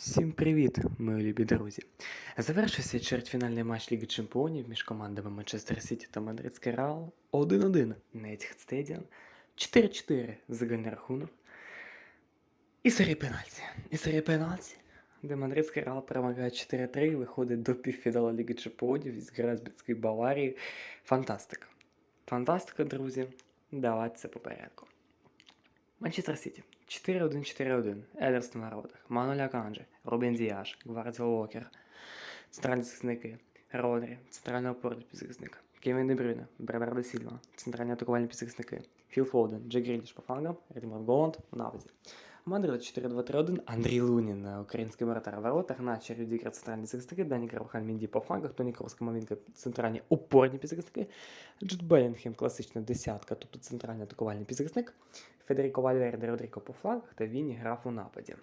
Всім привіт, мої любі друзі. Завершився чвертьфінальний матч Ліги Чемпіонів між командами Манчестер Сіті та Мадридський Реал 1-1 на Etihad Stadium, 4-4 загальний рахунок. І серія пенальті. І серія пенальті, де Мадридський Реал перемагає 4-3, виходить до півфіналу Ліги Чемпіонів і зіграє з Бітської Баварії. Фантастика. Фантастика, друзі. Давайте це по порядку. Манчестер Сіті. 4-1-4-1. Едерсон на воротах. Мануля Канджи, Рубен Діаш, Гвардіо Уокер. Центральні захисники. Родрі, центральний опорний підзахисник, Кевін Де Брюйне, Бернардо Сільва, центральні атакувальні підзахисники, Філ Фоден, Джек Гріліш по флангам, Едмар Голланд. В Мадрид 4-2-3-1, Андрій Лунін, український воротар в воротах, наче Рюдікер центральні захисники, Дані Карвахаль Мінді по флангах, Тоні Крос, центральні опорні півзахисники, Джуд Белінгем, класична десятка, тобто центральний атакувальний півзахисник, Федеріко Вальверде, Родріко по флангах та Вінні грав у нападі.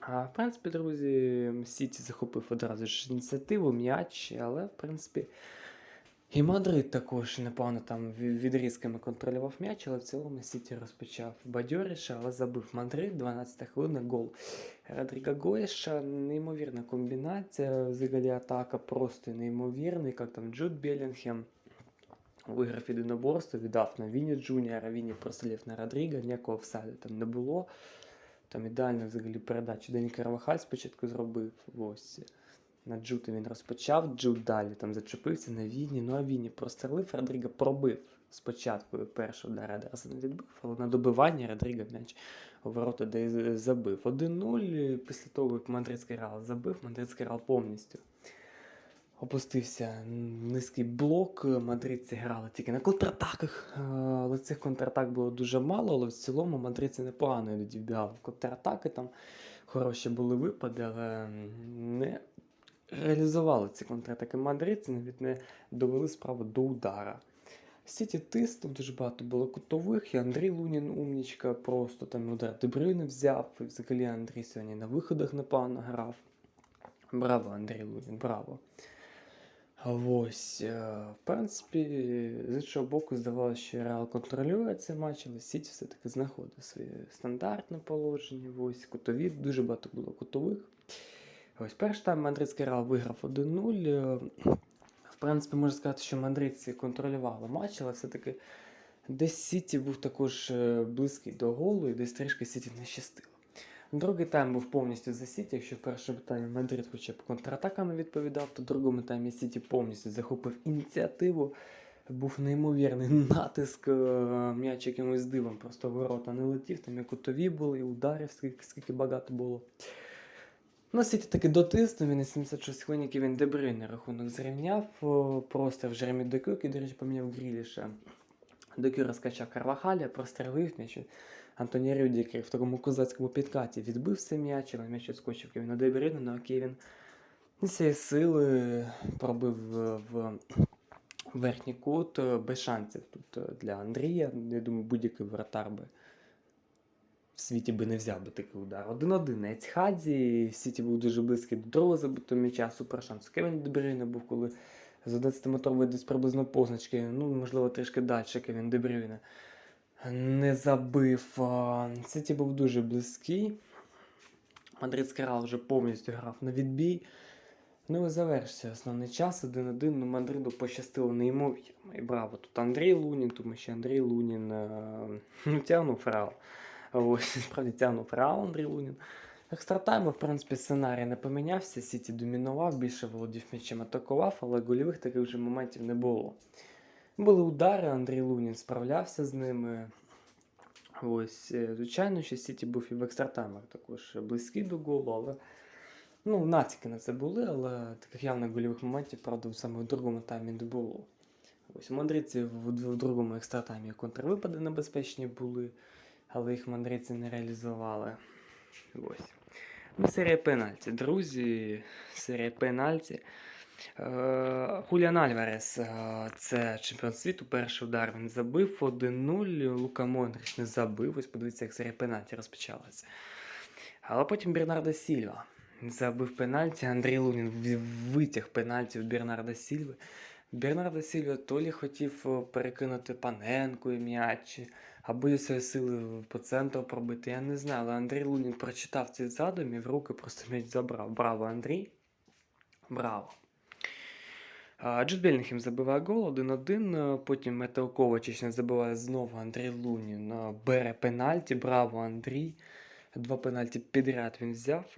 А, в принципі, друзі, Сіті захопив одразу ж ініціативу, м'яч, але, в принципі, і Мадрид також непогано там відрізками контролював м'яч, але в цілому Сіті розпочав бадьоріше, але забив Мадрид, 12 хвилина, гол Родріга Гоєша, неймовірна комбінація, взагалі атака просто неймовірна, як там Джуд Белінгем виграв єдиноборство, віддав на Віні Джуніора, Віні прострілив на Родріга, ніякого всаду там не було. Там ідеально взагалі передачу Дені Карвахаль спочатку зробив. Ось. На Джута він розпочав, Джут далі там зачепився на Віні, ну а Віні прострелив, Родріга пробив спочатку перший удар Едерсона відбив, але на добивання Родріга м'яч у ворота де забив. 1-0 після того, як Мадридський Реал забив, Мадридський Реал повністю опустився низький блок. Мадридці грали тільки на контратаках, але цих контратак було дуже мало, але в цілому мадридці непогано іноді вбігали в контратаки. Там хороші були випади, але не реалізували ці контратаки мадридці, навіть не довели справу до удара. Сіті тиснув, дуже багато було кутових, і Андрій Лунін умнічка, просто там удар Дебрюйне взяв, і взагалі Андрій сьогодні на виходах непогано грав. Браво, Андрій Лунін, браво. Ось, е, в принципі, з іншого боку, здавалося, що Реал контролює цей матч, але Сіті все-таки знаходить своє стандартне положення. Ось кутові, дуже багато було кутових. Ось перший тайм Мадридський Реал виграв 1-0. Е, В принципі, можна сказати, що мадридці контролювали матч, але все-таки десь Сіті був також е, близький до голу, і десь трішки Сіті не щастило. Другий тайм був повністю за Сіті. Якщо в першому таймі Мадрид хоча б контратаками відповідав, то в другому таймі Сіті повністю захопив ініціативу. Був неймовірний натиск, е, м'яч якимось дивом, просто ворота не летів, там і кутові були, і ударів, скільки, скільки багато було. Ну, Сіті таки дотиснув, і на 76 хвилин він Дебрюйне рахунок зрівняв. Просто в Жеремі Доку, який, до речі, поміняв Гріліша. Доку розкачав Карвахаля, прострелив м'яч. Антоні Рюдікер в такому козацькому підкаті відбився м'яч, але м'яч відскочив Кевіна Дебрюйне, ну окей, він цієї сили пробив в верхній кут е, без шансів тут е, для Андрія. Я думаю, будь-який вратар би в світі би не взяв би такий удар. Один-один на Етхадзі. Сіті був дуже близький до другого забитого м'яча, супер шанс. Кевін Дебрюйне був, коли з 11-метрової десь приблизно позначки, ну, можливо, трішки далі Кевін Дебрюйне не забив. Сіті був дуже близький. Мадридський Реал вже повністю грав на відбій. Ну і завершився основний час 1-1. Ну, Мадриду пощастило неймовірно. І браво. Тут Андрій Лунін, тому що Андрій Лунін е, ну, тягнув Реал. Ось, справді тягнув Реал Андрій Лунін. Екстратайму, в принципі, сценарій не помінявся. Сіті домінував, більше володів м'ячем атакував, але гольових таких вже моментів не було. Були удари, Андрій Лунін справлявся з ними. Ось, е, звичайно, що Сіті був і в екстратаймах також близький до голу, але ну, натяки на це були, але таких явних гольових моментів, правда, саме в другому таймі не було. Ось у мадридці в, в другому екстратаймі контрвипади небезпечні були, але їх мадридці не реалізували. Ось. Ну, серія пенальті. Друзі, серія пенальті. Е, Хуліан Альварес, е, це чемпіон світу, перший удар він забив 1-0. Лука Мондрич не забив. Ось подивіться, як серія пенальті розпочалася. Але потім Бернардо Сільва забив пенальті. Андрій Лунін витяг пенальті в Бернарда Сільви. Бернардо Сільва то лі хотів е, перекинути паненкою м'яч, А буде свої сили по центру пробити, я не знаю. Але Андрій Лунін прочитав цей задум і в руки просто м'яч забрав. Браво, Андрій. Браво. Джуд Белінгем забиває гол 1-1. Потім Метео не забиває знову Андрій Лунін. Бере пенальті. Браво, Андрій. Два пенальті підряд він взяв.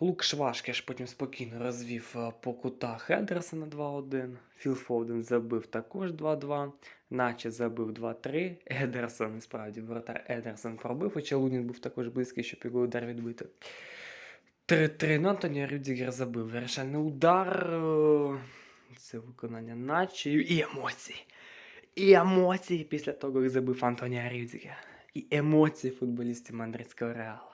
Лук Швашкеш потім спокійно розвів по кутах Едерсона 2-1. Філ Фоуден забив також 2-2. Наче забив 2-3. Едерсон, справді, воротар Едерсон пробив, хоча Лунін був також близький, щоб його удар відбити. 3-3. Ну, Антоніо Рюдзігер забив. Вирішальний удар. е, Це виконання наче. І емоції. І емоції після того, як забив Антоніо Рюдзігер. І емоції футболістів Мандридського Реала.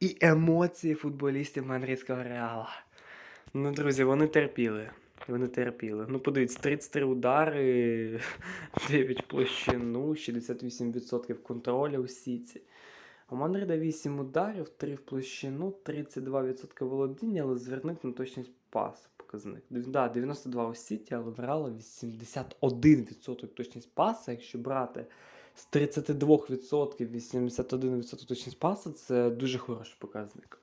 І емоції футболістів Мандридського Реала. Ну, друзі, вони терпіли. Вони терпіли. Ну, подивіться, 33 удари, 9 площину, 68% контролю у сіці. У Мадрида 8 ударів, 3 в площину, 32% володіння, але звернуть на точність пасу показник. Да, 92 у сіті, але в Реала 81% точність паса. Якщо брати з 32% 81% точність паса, це дуже хороший показник.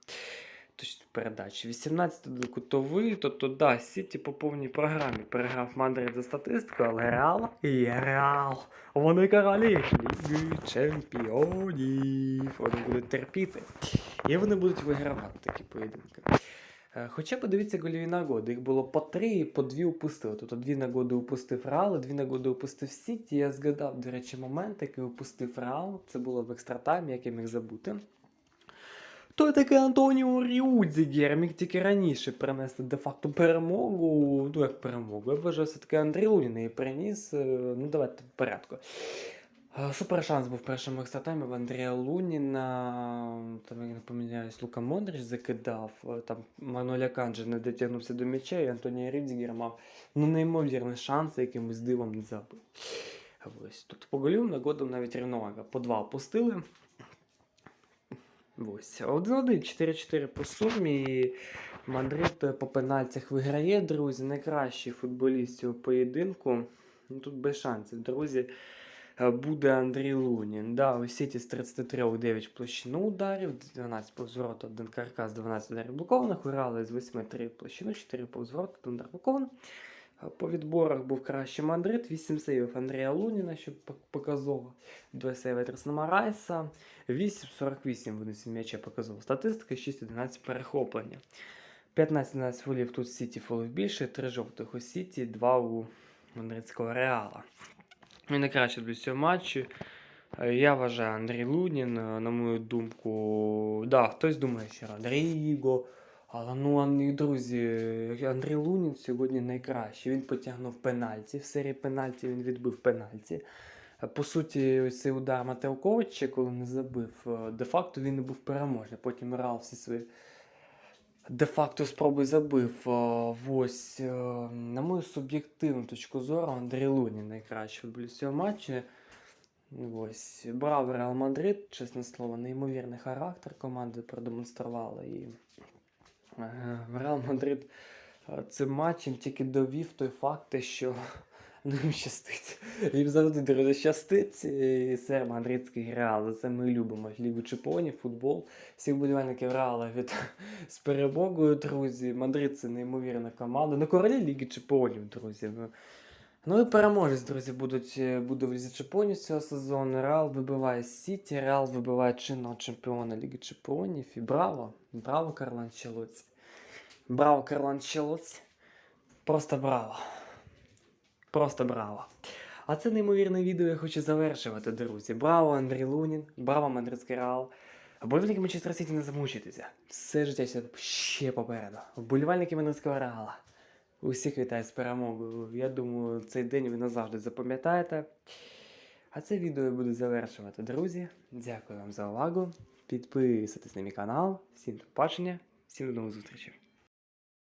Точність передачі. 18 кутовий, тобто да, Сіті по повній програмі переграв Мадрид за статистикою, але Реал є Реал. Вони королі Ліги Чемпіонів. Вони будуть терпіти. І вони будуть вигравати такі поєдинки. Е, Хоча подивіться гольові нагоди. Їх було по три і по дві упустили. Тобто дві нагоди упустив Реал, дві нагоди упустив Сіті. Я згадав, до речі, момент, який упустив Реал. Це було в екстратаймі, як я міг забути. Той такий Антоніо Рюдзігер міг тільки раніше принести де-факто перемогу. Ну, як перемогу. Я вважаю, все-таки Андрій Лунін її приніс. Е, Ну, давайте в порядку. Е, Супер шанс був в першому екстратаймі в Андрія Луніна. Там, я не помиляюсь, Лука Модрич закидав. Е, Там Мануеля Канджа не дотягнувся до м'яча, і Антоній Рюдзігер мав ну, неймовірний шанс, якимось дивом не забив. Ось тут по голю нагодом навіть рівновага. По два опустили. Ось. 1-1, 4-4 по сумі. Мадрид е, по пенальтях виграє, друзі. Найкращий футболіст цього поєдинку. Ну, тут без шансів, друзі. Е, Буде Андрій Лунін. Да, у Сіті з 33 9 площину ударів, 12 повзворот, 1 каркас, 12 ударів блокованих. У Реала з 8 3 в площину, 4 повзворот, 1 удар блокований. Е, По відборах був краще Мадрид, 8 сейвів Андрія Луніна, що пок- показово. 2 сейви Тресна Райса, 8-48 винесів м'яча показова статистика, 6-11 перехоплення. 15-11 фолів тут Сіті фолів більше, 3 жовтих у Сіті, 2 у Мадридського Реала. І найкраще для цього матчу. е, Я вважаю Андрій Лунін, е, на мою думку. Да, хтось думає, що Родріго. Але ну, друзі, е, Андрій Лунін сьогодні найкращий. Він потягнув пенальті. В серії пенальті він відбив пенальті. Е, По суті, ось цей удар Матеоковича, коли не забив, де-факто він не був переможний. Потім грав всі свої де-факто спроби забив. Е, Ось, е, на мою суб'єктивну точку зору, Андрій Лунін найкращий футболіст цього матчу. Ось, браво Реал Мадрид, чесне слово, неймовірний характер команди продемонструвала. І е, Реал Мадрид цим матчем тільки довів той факт, що ну, їм щастить. Їм завжди друзі, щастить. І сер Мадридський Реал. За це ми любимо Лігу Чемпіонів, футбол. Всіх болівальників Реала від з перемогою, друзі. Мадрид це неймовірна команда. Ну, королі Ліги Чемпіонів, друзі. Ну, Ну і переможець, друзі, будуть, е, буде в Лізі Чемпіонів цього сезону. Реал вибиває Сіті, Реал вибиває чинного чемпіона Ліги Чемпіонів. І браво! Браво, Карло Анчелоті. Браво, Карло Анчелоті. Просто браво. Просто браво. А це неймовірне відео я хочу завершувати, друзі. Браво, Андрій Лунін, браво, Мадридський Реал. Вболівальники Манчестер Сіті не замучуйтеся. Все життя ще- попереду. Вболівальники Мадридського Реала. Усіх вітаю з перемогою. Я думаю, цей день ви назавжди запам'ятаєте. А це відео я буду завершувати, друзі. Дякую вам за увагу. Підписуйтесь на мій канал. Всім до побачення, всім до нових зустрічей.